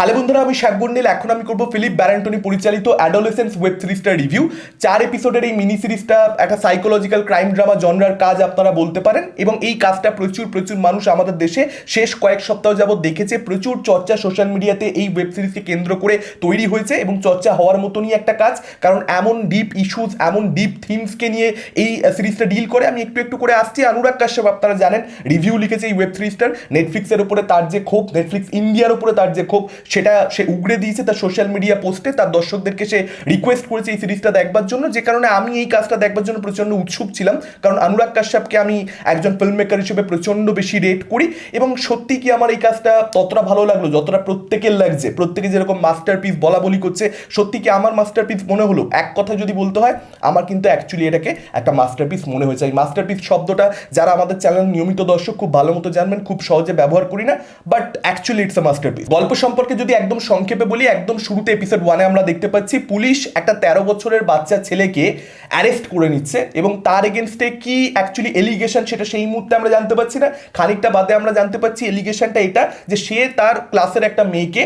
Hello বন্ধুরা, আমি শাকবন্ডিল এখন আমি করব ফিলিপ ব্যারেন্টনি পরিচালিত অ্যাডোলেসেন্স ওয়েব সিরিজটার রিভিউ। চার এপিসোডের এই মিনি সিরিজটা একটা সাইকোলজিক্যাল ক্রাইম ড্রামা জনরার কাজ আপনারা বলতে পারেন এবং এই কাজটা প্রচুর প্রচুর মানুষ আমাদের দেশে শেষ কয়েক সপ্তাহ যাবৎ দেখেছে। প্রচুর চর্চা সোশ্যাল মিডিয়াতে এই ওয়েব সিরিজকে কেন্দ্র করে তৈরি হয়েছে এবং চর্চা হওয়ার মতনই একটা কাজ। কারণ এমন ডিপ ইস্যুস এমন ডিপ থিমসকে নিয়ে এই সিরিজটা ডিল করে। আমি একটু একটু করে আসছি। অনুরাগ কাশ্যপ, আপনারা জানেন রিভিউ লিখেছে এই ওয়েব সিরিজটার নেটফ্লিক্সের উপরে তার যে ক্ষোভ নেটফ্লিক্স ইন্ডিয়ার উপরে তার যে ক্ষোভ সেটা সে উগড়ে দিয়েছে তার সোশ্যাল মিডিয়া পোস্টে তার দর্শকদেরকে সে রিকোয়েস্ট করেছে এই সিরিজটা দেখবার জন্য। যে কারণে আমি এই কাজটা দেখবার জন্য প্রচণ্ড উৎসুক ছিলাম। কারণ অনুরাগ কাশ্যপকে আমি একজন ফিল্ম মেকার হিসেবে প্রচণ্ড বেশি রেট করি এবং সত্যি কি আমার এই কাজটা ততটা ভালো লাগল? যতটা প্রত্যেকের লাগছে, প্রত্যেকে যেরকম মাস্টার পিস বলা বলি করছে, সত্যি কি আমার মাস্টার পিস মনে হলো? এক কথা যদি বলতে হয়, আমার কিন্তু অ্যাকচুয়ালি এটাকে একটা মাস্টার পিস মনে হয়েছে। এই মাস্টার পিস শব্দটা যারা আমাদের চ্যানেল নিয়মিত দর্শক খুব ভালো মতো জানবেন, খুব সহজে ব্যবহার করি না but actually it's a masterpiece গল্প সম্পর্কে যদি একদম সংক্ষেপে বলি, একদম শুরুতে এপিসোড ওয়ানে আমরা দেখতে পাচ্ছি, পুলিশ একটা তেরো বছরের বাচ্চা ছেলেকে অ্যারেস্ট করে নিচ্ছে এবং তার এগেনস্টে কি অ্যাকচুয়ালি এলিগেশন সেটা সেই মুহূর্তে আমরা জানতে পারছি না। খানিকটা বাদে আমরা জানতে পারছি এলিগেশনটা এটা যে সে তার ক্লাসের একটা মেয়েকে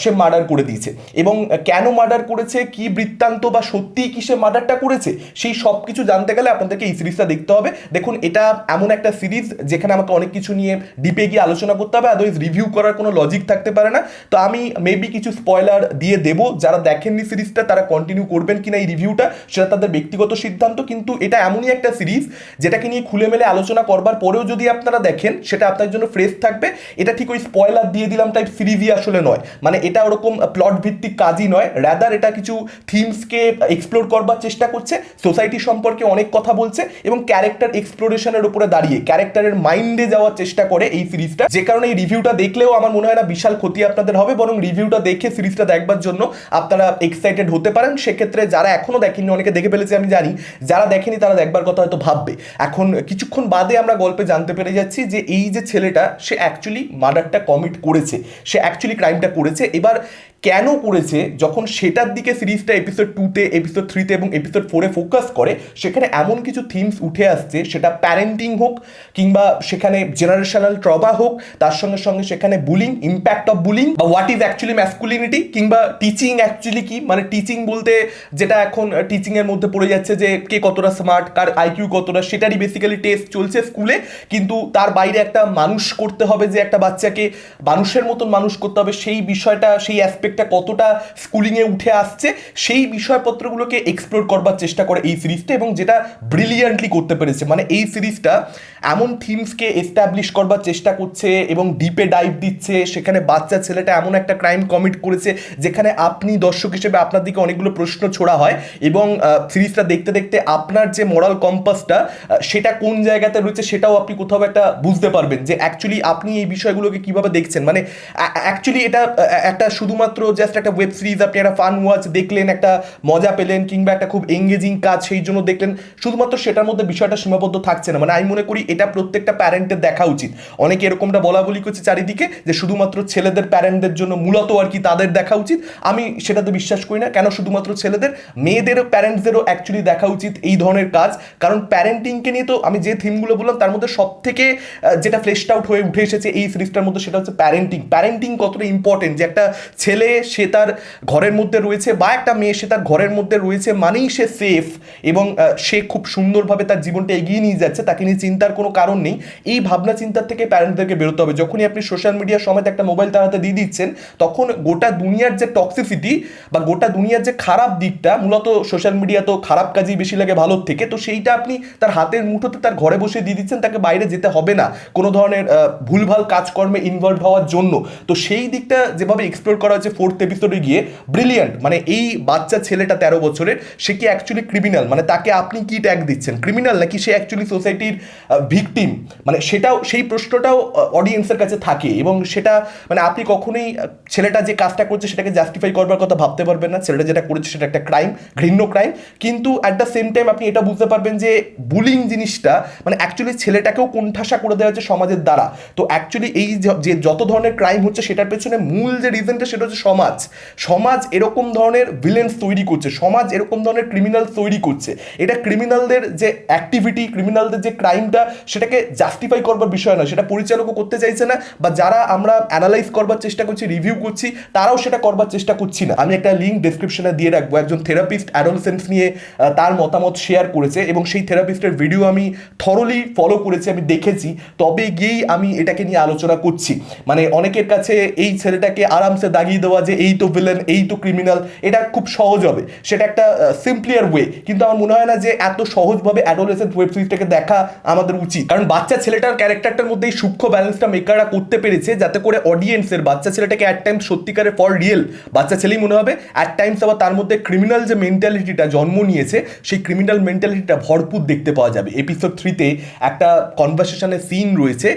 সে মার্ডার করে দিয়েছে। এবং কেন মার্ডার করেছে, কি বৃত্তান্ত বা সত্যিই কি সে মার্ডারটা করেছে, সেই সব কিছু জানতে গেলে আপনাদেরকে এই সিরিজটা দেখতে হবে। দেখুন, এটা এমন একটা সিরিজ যেখানে আমাকে অনেক কিছু নিয়ে ডিপে গিয়ে আলোচনা করতে হবে আদারওয়াইজ রিভিউ করার কোনো লজিক থাকতে পারে না। তো আমি মেবি কিছু স্পয়লার দিয়ে দেবো। যারা দেখেননি সিরিজটা, তারা কন্টিনিউ করবেন কিনা এই রিভিউটা সেটা তাদের ব্যক্তিগত সিদ্ধান্ত। কিন্তু এটা এমনই একটা সিরিজ, যেটাকে নিয়ে খুলে মেলে আলোচনা করবার পরেও যদি আপনারা দেখেন, সেটা আপনার জন্য ফ্রেশ থাকবে। এটা ঠিক ওই স্পয়লার দিয়ে দিলাম টাইপ সিরিজই আসলে নয়। মানে এটা ওরকম প্লট ভিত্তিক কাজই নয়। র্যাদার এটা কিছু থিমসকে এক্সপ্লোর করবার চেষ্টা করছে। সোসাইটি সম্পর্কে অনেক কথা বলছে এবং ক্যারেক্টার এক্সপ্লোরেশনের উপরে দাঁড়িয়ে ক্যারেক্টারের মাইন্ডে যাওয়ার চেষ্টা করে এই সিরিজটা যে কারণে এই রিভিউটা দেখলেও আমার মনে হয় না বিশাল ক্ষতি আপনাদের হবে বরং রিভিউটা দেখে সিরিজটা দেখবার জন্য আপনারা এক্সাইটেড হতে পারেন। সেক্ষেত্রে যারা এখনও দেখেনি অনেকে দেখে ফেলেছে আমি জানি, যারা দেখেনি তারা দেখবার কথা হয়তো ভাববে। এখন কিছুক্ষণ বাদে আমরা গল্পে জানতে পেরে যাচ্ছি যে এই যে ছেলেটা, সে অ্যাকচুয়ালি মার্ডারটা কমিট করেছে। সে অ্যাকচুয়ালি ক্রাইমটা করেছে। এবার কেন করেছে যখন সেটার দিকে সিরিজটা এপিসোড টুতে এপিসোড থ্রিতে এবং এপিসোড ফোরে ফোকাস করে, সেখানে এমন কিছু থিমস উঠে আসছে, সেটা প্যারেন্টিং হোক কিংবা সেখানে জেনারেশনাল ট্রবা হোক, তার সঙ্গে সঙ্গে সেখানে বুলিং ইম্প্যাক্ট অফ বুলিং বা হোয়াট ইজ অ্যাকচুয়ালি ম্যাসকুলিনিটি কিংবা টিচিং অ্যাকচুয়ালি কি? মানে টিচিং বলতে যেটা এখন টিচিংয়ের মধ্যে পড়ে যাচ্ছে যে কে কতটা স্মার্ট কার আইকিউ কতটা, সেটারই বেসিক্যালি টেস্ট চলছে স্কুলে কিন্তু তার বাইরে একটা মানুষ করতে হবে যে একটা বাচ্চাকে মানুষের মতন মানুষ করতে হবে, সেই বিষয়টা, সেই অ্যাসপেক্টটা কতটা স্কুলিংয়ে উঠে আসছে, সেই বিষয়পত্রগুলোকে এক্সপ্লোর করবার চেষ্টা করে এই সিরিজটা এবং যেটা ব্রিলিয়ান্টলি করতে পেরেছে। মানে এই সিরিজটা এমন থিমসকে এস্টাবলিশ করবার চেষ্টা করছে এবং ডিপে ডাইভ দিচ্ছে, সেখানে বাচ্চা ছেলেটা এমন একটা ক্রাইম কমিট করেছে, যেখানে আপনি দর্শক হিসেবে আপনার দিকে অনেকগুলো প্রশ্ন ছোড়া হয় এবং সিরিজটা দেখতে দেখতে আপনার যে মোরাল কম্পাসটা সেটা কোন জায়গাতে রয়েছে সেটাও আপনি কোথাও একটা বুঝতে পারবেন যে অ্যাকচুয়ালি আপনি এই বিষয়গুলোকে কীভাবে দেখছেন। মানে অ্যাকচুয়ালি এটা একটা শুধুমাত্র জাস্ট একটা ওয়েব সিরিজ আপনি একটা ফান ওয়াচ দেখলেন, একটা মজা পেলেন, কিংবা একটা খুব এঙ্গেজিং কাজ সেই জন্য দেখলেন, শুধুমাত্র সেটার মধ্যে বিষয়টা সীমাবদ্ধ থাকছে না। মানে আমি মনে করি এটা প্রত্যেকটা প্যারেন্টের দেখা উচিত। অনেকে এরকমটা বলা বলি করছে চারিদিকে যে শুধুমাত্র ছেলেদের প্যারেন্টদের জন্য মূলত আর কি তাদের দেখা উচিত। আমি সেটাতে বিশ্বাস করি না, কেন শুধুমাত্র ছেলেদের? মেয়েদেরও প্যারেন্টসদেরও অ্যাকচুয়ালি দেখা উচিত এই ধরনের কাজ। কারণ প্যারেন্টিংকে নিয়ে তো আমি যে থিমগুলো বললাম, তার মধ্যে সব থেকে যেটা ফ্লেশড আউট হয়ে উঠে এসেছে এই সিরিজটার মধ্যে সেটা হচ্ছে প্যারেন্টিং প্যারেন্টিং কতটা ইম্পর্টেন্ট যে একটা ছেলে সে তার ঘরের মধ্যে রয়েছে বা একটা মেয়ে সে তার ঘরের মধ্যে রয়েছে মানেই সে সেফ এবং সে খুব সুন্দরভাবে তার জীবনটা এগিয়ে নিয়ে যাচ্ছে, তাকে নিয়ে চিন্তার কোনো কারণ নেই। এই ভাবনা চিন্তার থেকে প্যারেন্টদেরকে বেরোতে হবে। যখনই আপনি সোশ্যাল মিডিয়ার সময় একটা মোবাইল তার হাতে দিয়ে দিচ্ছেন, তখন গোটা দুনিয়ার যে টক্সিসিটি বা গোটা দুনিয়ার যে খারাপ দিকটা, মূলত সোশ্যাল মিডিয়া তো খারাপ কাজেই বেশি লাগে ভালোর থেকে, তো সেইটা আপনি তার হাতের মুঠোতে তার ঘরে বসে দিয়ে দিচ্ছেন, তাকে বাইরে যেতে হবে না। কোনো ধরনের ভুলভাল কাজকর্মে ইনভলভ হওয়ার জন্য। তো সেই দিকটা যেভাবে এক্সপ্লোর করা হচ্ছে ফোর্থ এপিসোডে গিয়ে ব্রিলিয়ান্ট মানে এই বাচ্চা ছেলেটা তেরো বছরের, সে কি অ্যাকচুয়ালি ক্রিমিনাল মানে তাকে আপনি কি ট্যাগ দিচ্ছেন? ক্রিমিনাল নাকি সে অ্যাকচুয়ালি সোসাইটির ভিকটিম মানে সেটাও, সেই প্রশ্নটাও অডিয়েন্সের কাছে থাকে এবং সেটা মানে আপনি কখনোই ছেলেটা যে কাজটা করছে সেটাকে জাস্টিফাই করবার কথা ভাবতে পারবেন না। ছেলেটা যেটা করেছে সেটা একটা ক্রাইম ঘৃণ্য ক্রাইম কিন্তু অ্যাট দ্য সেম টাইম আপনি এটা বুঝতে পারবেন যে বুলিং জিনিসটা মানে অ্যাকচুয়ালি ছেলেটাকেও কোণঠাসা করে দেওয়া হচ্ছে সমাজের দ্বারা। তো অ্যাকচুয়ালি এই যে যত ধরনের ক্রাইম হচ্ছে সেটার পেছনে মূল যে রিজনটা সেটা হচ্ছে সমাজ। সমাজ এরকম ধরনের ভিলেন্স তৈরি করছে, সমাজ এরকম ধরনের ক্রিমিনাল তৈরি করছে। এটা ক্রিমিনালদের যে অ্যাক্টিভিটি ক্রিমিনালদের যে ক্রাইমটা সেটাকে জাস্টিফাই করবার বিষয় না সেটা পরিচালকও করতে চাইছে না, বা যারা আমরা অ্যানালাইজ করবার চেষ্টা করছি রিভিউ করছি, তারাও সেটা করবার চেষ্টা করছি না। আমি একটা লিঙ্ক ডেসক্রিপশনে দিয়ে রাখব, একজন থেরাপিস্ট অ্যাডোলসেন্স নিয়ে তার মতামত শেয়ার করেছে, এবং সেই থেরাপিস্টের ভিডিও আমি থরলি ফলো করেছি, আমি দেখেছি। তবে গিয়েই আমি এটাকে নিয়ে আলোচনা করছি। মানে অনেকের কাছে এই ছেলেটাকে আরামসে দাগিয়ে দেওয়া যে এই তো ভিলেন এই তো ক্রিমিনাল এটা খুব সহজ হবে। সেটা একটা সিম্পলিয়ার ওয়ে কিন্তু আমার মনে হয় না যে এত সহজভাবে অ্যাডোলেসেন্ট ওয়েব সিরিজটাকে দেখা আমাদের উচিত। কারণ বাচ্চা ছেলেটার ক্যারেক্টারটার মধ্যে এই সূক্ষ্ম ব্যালেন্সটা মেকাররা করতে পেরেছে যাতে করে অডিয়েন্সের বাচ্চা ছেলেটাকে অ্যাট টাইমস সত্যিকারের ফর রিয়েল বাচ্চা ছেলেই মনে হবে অ্যাট টাইমস আবার তার মধ্যে ক্রিমিনাল যে মেন্টালিটিটা জন্ম নিয়েছে, সেই ক্রিমিনাল মেন্টালিটিটা ভরপুর দেখতে পাওয়া যাবে। এপিসোড থ্রিতে একটা কনভারসেশনের সিন রয়েছে,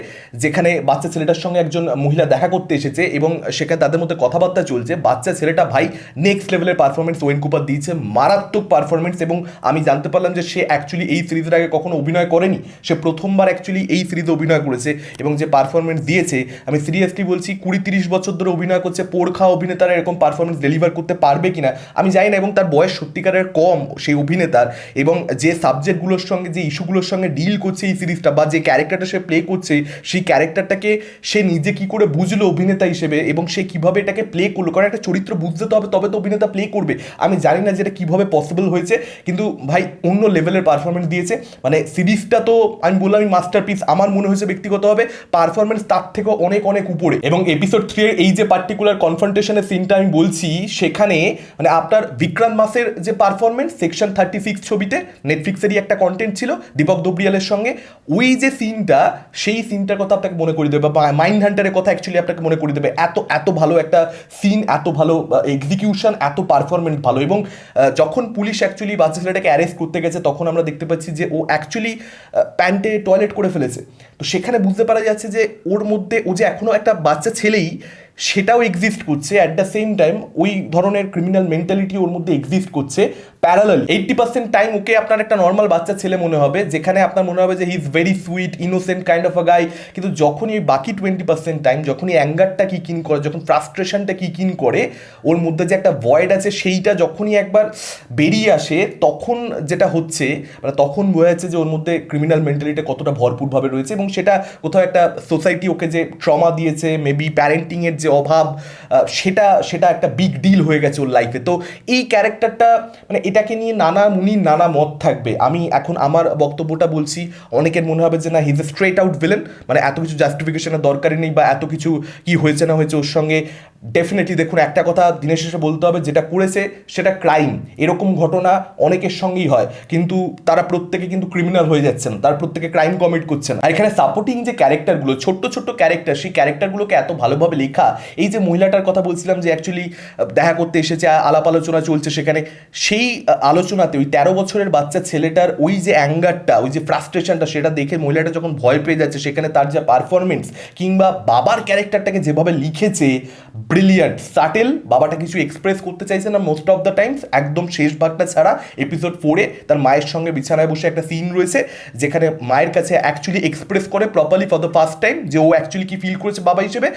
যেখানে বাচ্চা ছেলেটার সঙ্গে একজন মহিলা দেখা করতে এসেছে এবং সেখানে তাদের মধ্যে কথাবার্তা চলছে। বাচ্চা ছেলেটা ভাই নেক্সট লেভেলের পারফরমেন্স ওয়েন কুপার দিয়েছে। মারাত্মক পারফরমেন্স এবং আমি জানতে পারলাম যে সে অ্যাকচুয়ালি এই সিরিজের আগে কখনো অভিনয় করেনি। সে প্রথমবার অ্যাকচুয়ালি এই সিরিজে অভিনয় করেছে এবং যে পারফরমেন্স দিয়েছে, আমি সিরিয়াসলি বলছি কুড়ি তিরিশ বছর ধরে অভিনয় করছে পোড়খা অভিনেতারা এরকম পারফরমেন্স ডেলিভার করতে পারবে কিনা, আমি জানি না এবং তার বয়স সত্যিকারের কম সেই অভিনেতার এবং যে সাবজেক্টগুলোর সঙ্গে, যে ইস্যুগুলোর সঙ্গে ডিল করছে এই সিরিজটা বা যে ক্যারেক্টারটা সে প্লে করছে, সেই ক্যারেক্টারটাকে সে নিজে কি করে বুঝলো অভিনেতা হিসেবে এবং সে কীভাবে এটাকে প্লে করল। কারণ একটা চরিত্র বুঝতে তো হবে, তবে তো অভিনেতা প্লে করবে। আমি জানি না যে এটা কীভাবে পসিবল হয়েছে, কিন্তু ভাই অন্য লেভেলের পারফরমেন্স দিয়েছে। মানে সিরিজটা তো আমি বললাম, আমি মাস্টারপিস আমার মনে হয়েছে ব্যক্তিগতভাবে পারফরমেন্স তার থেকে অনেক অনেক উপরে। এবং এপিসোড থ্রি এই যে পার্টিকুলার কনফ্রন্টেশনের সিনটা আমি বলছি, সেখানে মানে আপনার বিক্রান্ত মাসের যে পারফরমেন্স সেকশন থার্টি সিক্স ছবিতে নেটফ্লিক্সেরই একটা কন্টেন্ট ছিল, দীপক দোবরিয়ালের সঙ্গে। ওই যে সিনটা সেই সিনটার কথা আপনাকে মনে করে দেবে, বা মাইন্ড হান্টারের কথা অ্যাকচুয়ালি আপনাকে মনে করে দেবে। এত এত ভালো একটা সিন এত ভালো এক্সিকিউশন এত পারফরমেন্স ভালো এবং যখন পুলিশ অ্যাকচুয়ালি বাচ্চা ছেলেটাকে অ্যারেস্ট করতে গেছে, তখন আমরা দেখতে পাচ্ছি যে ও অ্যাকচুয়ালি প্যান্টে টয়লেট করে ফেলেছে। তো সেখানে বুঝতে পারা যাচ্ছে যে ওর মধ্যে, ও যে এখনও একটা বাচ্চা ছেলেই সেটাও এক্সিস্ট করছে অ্যাট দ্য সেম টাইম ওই ধরনের ক্রিমিনাল মেন্টালিটি ওর মধ্যে এক্সিস্ট করছে parallel eighty percent time okay আপনার একটা নর্মাল বাচ্চা ছেলে মনে হবে, যেখানে আপনার মনে হবে যে he is very sweet innocent kind of a guy কিন্তু যখনই ওই বাকি টোয়েন্টি পার্সেন্ট টাইম যখনই অ্যাঙ্গারটা কি কিন করে, যখন ফ্রাস্ট্রেশনটা কি কিন করে, ওর মধ্যে যে একটা ভয়েড আছে সেইটা যখনই একবার বেরিয়ে আসে, তখন যেটা হচ্ছে মানে তখন বোঝা যাচ্ছে যে ওর মধ্যে ক্রিমিনাল মেন্টালিটি কতটা ভরপুরভাবে রয়েছে এবং সেটা কোথাও একটা সোসাইটি ওকে যে ট্রমা দিয়েছে মেবি প্যারেন্টিংয়ের যে অভাব সেটা সেটা একটা বিগ ডিল হয়ে গেছে ওর লাইফে তো এই ক্যারেক্টারটা মানে এটাকে নিয়ে নানা মুনির, নানা মত থাকবে। আমি এখন আমার বক্তব্যটা বলছি, অনেকের মনে হবে যে না he's a straight out villain মানে এত কিছু জাস্টিফিকেশনের দরকারই নেই বা এত কিছু কি হয়েছে না হয়েছে ওর সঙ্গে। ডেফিনেটলি দেখুন, একটা কথা দিনের শেষে বলতে হবে, যেটা করেছে সেটা ক্রাইম এরকম ঘটনা অনেকের সঙ্গেই হয়, কিন্তু তারা প্রত্যেকে কিন্তু ক্রিমিনাল হয়ে যাচ্ছেন তারা প্রত্যেকে ক্রাইম কমিট করছেন আর এখানে সাপোর্টিং যে ক্যারেক্টারগুলো ছোট্ট ছোট্ট ক্যারেক্টার সেই ক্যারেক্টারগুলোকে এত ভালোভাবে লেখা এই যে মহিলাটার কথা বলছিলাম যে অ্যাকচুয়ালি দেখা করতে এসেছে আলাপ আলোচনা চলছে সেখানে, সেই আলোচনাতে ওই তেরো বছরের বাচ্চা ছেলেটার ওই যে অ্যাঙ্গারটা, ওই যে ফ্রাস্ট্রেশনটা, সেটা দেখে মহিলাটা যখন ভয় পেয়ে যাচ্ছে, সেখানে তার যে পারফরমেন্স কিংবা বাবার ক্যারেক্টারটাকে যেভাবে লিখেছে ব্রিলিয়ান্ট সাটেল বাবাটা কিছু এক্সপ্রেস করতে চাইছে না মোস্ট অফ দ্য টাইমস একদম শেষ ভাগটা ছাড়া এপিসোড ফোরে তার মায়ের সঙ্গে বিছানায় বসে একটা সিন রয়েছে, যেখানে মায়ের কাছে অ্যাকচুয়ালি এক্সপ্রেস করে properly for the first time যে ও অ্যাকচুয়ালি কি ফিল করেছে বাবা হিসেবে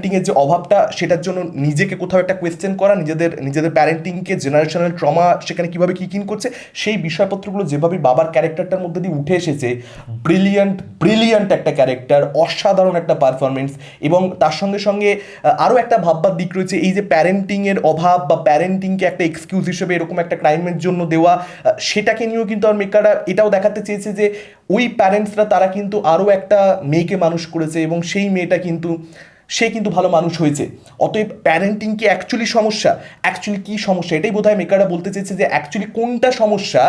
প্যারেন্টিংয়ের যে অভাবটা, সেটার জন্য নিজেকে কোথাও একটা কোয়েশ্চেন করা, নিজেদের নিজেদের প্যারেন্টিংকে জেনারেশনাল ট্রমা সেখানে কীভাবে কী কিন করছে, সেই বিষয়পত্রগুলো যেভাবে বাবার ক্যারেক্টারটার মধ্যে দিয়ে উঠে এসেছে ব্রিলিয়ান্ট ব্রিলিয়ান্ট একটা ক্যারেক্টার অসাধারণ একটা পারফরমেন্স এবং তার সঙ্গে সঙ্গে আরও একটা ভাববার দিক রয়েছে, এই যে প্যারেন্টিংয়ের অভাব বা প্যারেন্টিংকে একটা এক্সকিউজ হিসেবে এরকম একটা ক্রাইমের জন্য দেওয়া সেটাকে নিয়েও কিন্তু আর মেকাররা এটাও দেখাতে চেয়েছে যে, ওই প্যারেন্টসরা তারা কিন্তু আরও একটা মেয়েকে মানুষ করেছে এবং সেই মেয়েটা কিন্তু সে কিন্তু ভালো মানুষ হয়েছে। অতএব প্যারেন্টিং কি অ্যাকচুয়ালি সমস্যা? অ্যাকচুয়ালি কী সমস্যা? এটাই বোধহয় মেকাররা বলতে চেয়েছে যে অ্যাকচুয়ালি কোনটা সমস্যা?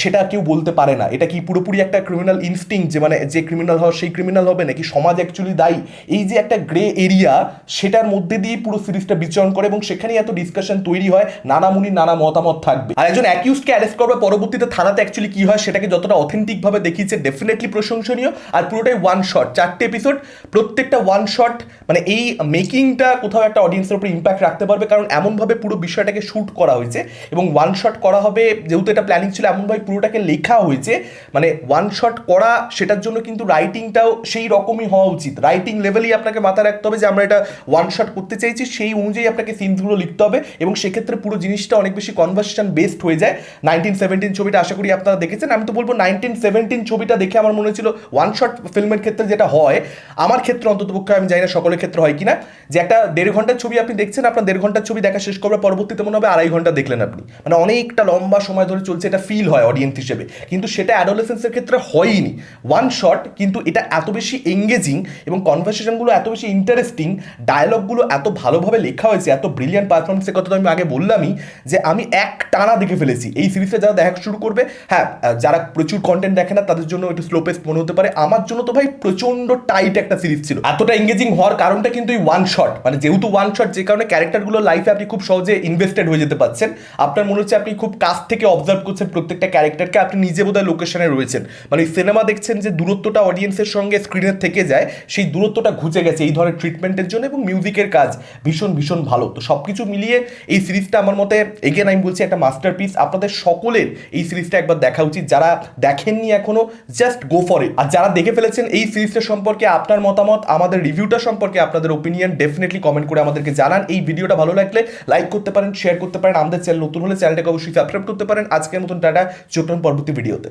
সেটা কেউ বলতে পারে না। এটা কি পুরোপুরি একটা ক্রিমিনাল ইনস্টিং যে মানে যে ক্রিমিনাল হয় সেই ক্রিমিনাল হবে নাকি সমাজ অ্যাকচুয়ালি দায়ী? এই যে একটা গ্রে এরিয়া সেটার মধ্যে দিয়ে পুরো সিরিজটা বিচরণ করে এবং সেখানেই এত ডিসকাশন তৈরি হয়, নানা মুনির নানা মতামত থাকবে। আর একজন অ্যাকিউজকে অ্যারেস্ট করবে পরবর্তীতে থানাতে অ্যাকচুয়ালি কি হয়, সেটাকে যতটা অথেন্টিকভাবে দেখিয়েছে ডেফিনেটলি প্রশংসনীয়। আর পুরোটাই ওয়ান শট চারটে এপিসোড প্রত্যেকটা ওয়ান শট মানে এই মেকিংটা কোথাও একটা অডিয়েন্সের উপর ইম্প্যাক্ট রাখতে পারবে, কারণ এমনভাবে পুরো বিষয়টাকে শ্যুট করা হয়েছে। এবং ওয়ান শট করা হবে, যেহেতু এটা প্ল্যানিং ছিল, এমন যেমনভাবে পুরোটাকে লেখা হয়েছে মানে ওয়ান শট করা সেটার জন্য কিন্তু রাইটিংটাও সেই রকমই হওয়া উচিত। রাইটিং লেভেলই আপনাকে মাথায় রাখতে হবে যে আমরা এটা ওয়ান শট করতে চাইছি, সেই অনুযায়ী আপনাকে সিনসগুলো লিখতে হবে এবং সেক্ষেত্রে পুরো জিনিসটা অনেক বেশি কনভার্সেশন বেসড হয়ে যায়। নাইনটিন সেভেন্টিন ছবিটা আশা করি আপনারা দেখেছেন। আমি তো বলব নাইনটিন সেভেন্টিন ছবিটা দেখে আমার মনে হয়েছিল ওয়ান শট ফিল্মের ক্ষেত্রে যেটা হয়, আমার ক্ষেত্রে অন্ততপক্ষে আমি জানি না সকলের ক্ষেত্রে হয় কিনা, যে একটা দেড় ঘণ্টার ছবি আপনি দেখছেন, আপনার দেড় ঘণ্টার ছবি দেখা শেষ করবে পরবর্তীতে মনে হবে আড়াই ঘণ্টা দেখলেন আপনি। মানে অনেকটা লম্বা সময় ধরে চলছে, এটা ফিল হয় অডিয়েন্স হিসেবে। কিন্তু সেটা অ্যাডোলেসেন্সের ক্ষেত্রে হয়নি। ওয়ান শট কিন্তু এটা এত বেশি এঙ্গেজিং এবং কনভারসেশনগুলো এত বেশি ইন্টারেস্টিং ডায়লগগুলো এত ভালোভাবে লেখা হয়েছে, এত ব্রিলিয়ান্ট পারফরমেন্সের কথা তো আমি আগে বললামই, যে আমি এক টানা দেখে ফেলেছি। এই সিরিজটা যারা দেখা শুরু করবে হ্যাঁ যারা প্রচুর কন্টেন্ট দেখে না, তাদের জন্য একটু স্লো পেস মনে হতে পারে। আমার জন্য তো ভাই প্রচণ্ড টাইট একটা সিরিজ ছিল। এতটা এঙ্গেজিং হওয়ার কারণটা কিন্তু এই ওয়ান শট মানে যেহেতু ওয়ান শট যে কারণে ক্যারেক্টারগুলো লাইফে আপনি খুব সহজে ইনভেস্টেড হয়ে যেতে পারছেন। আপনার মনে হচ্ছে আপনি খুব কাছ থেকে অবজার্ভ করছেন প্রত্যেকটা ক্যারেক্টারকে আপনি নিজে বোধহয় লোকেশনে রয়েছেন। মানে সিনেমা দেখছেন যে দূরত্বটা অডিয়েন্সের সঙ্গে স্ক্রিনের থেকে যায়, সেই দূরত্বটা ঘুচে গেছে এই ধরনের ট্রিটমেন্টের জন্য এবং মিউজিকের কাজ ভীষণ ভীষণ ভালো। তো সব কিছু মিলিয়ে এই সিরিজটা আমার মতে এগেন আমি বলছি একটা মাস্টারপিস আপনাদের সকলের এই সিরিজটা একবার দেখা উচিত। যারা দেখেননি এখনও জাস্ট গো ফর ইট আর যারা দেখে ফেলেছেন এই সিরিজটা সম্পর্কে আপনার মতামত, আমাদের রিভিউটা সম্পর্কে আপনাদের ওপিনিয়ন ডেফিনেটলি কমেন্ট করে আমাদেরকে জানান। এই ভিডিওটা ভালো লাগলে লাইক করতে পারেন শেয়ার করতে পারেন। আমাদের চ্যানেল নতুন হলে চ্যানেলটাকে অবশ্যই সাবস্ক্রাইব করতে পারেন। আজকের মতন, টাটা। চোখ পরবর্তী ভিডিওতে।